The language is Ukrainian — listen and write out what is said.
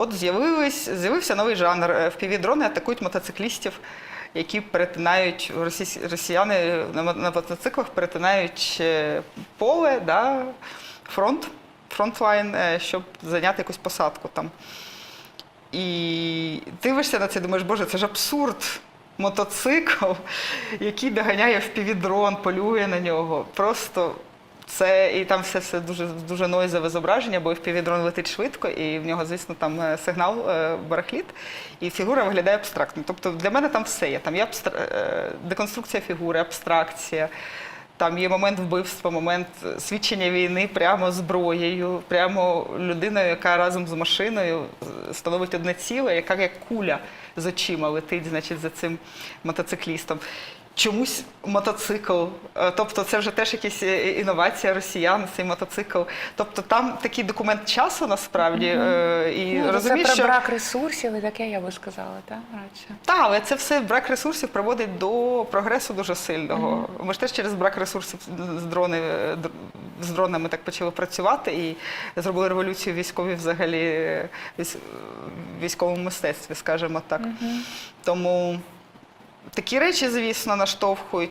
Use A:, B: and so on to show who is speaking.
A: От з'явився новий жанр. Е, FPV-дрони атакують мотоциклістів, які перетинають росіяни на, мотоциклах, перетинають е, поле, да, фронт, фронтлайн, е, щоб зайняти якусь посадку там. І дивишся на це, думаєш, боже, це ж абсурд. Мотоцикл, який доганяє впівдрон, полює на нього. Просто це і там все, все дуже дуже нойзове зображення, бо впівдрон летить швидко, і в нього, звісно, там е, сигнал е, барахліт, і фігура виглядає абстрактно. Тобто для мене там все є. Там є абстра... е, деконструкція фігури, абстракція. Там є момент вбивства, момент свідчення війни прямо зброєю, прямо людиною, яка разом з машиною становить одне ціле, яка як куля з очима летить, значить, за цим мотоциклістом. Чомусь мотоцикл, е, тобто це вже теж якась е, інновація росіян, цей мотоцикл. Тобто там такий документ часу насправді. е, І
B: Ну,
A: розумієш,
B: це про
A: що
B: брак ресурсів і таке, я би сказала, так, радше.
A: так, але це все брак ресурсів приводить до прогресу дуже сильного. Ми ж теж через брак ресурсів з дрони е, з дронами так почали працювати і зробили революцію військові взагалі е, військовому мистецтві, скажімо так. Тому такі речі, звісно, наштовхують.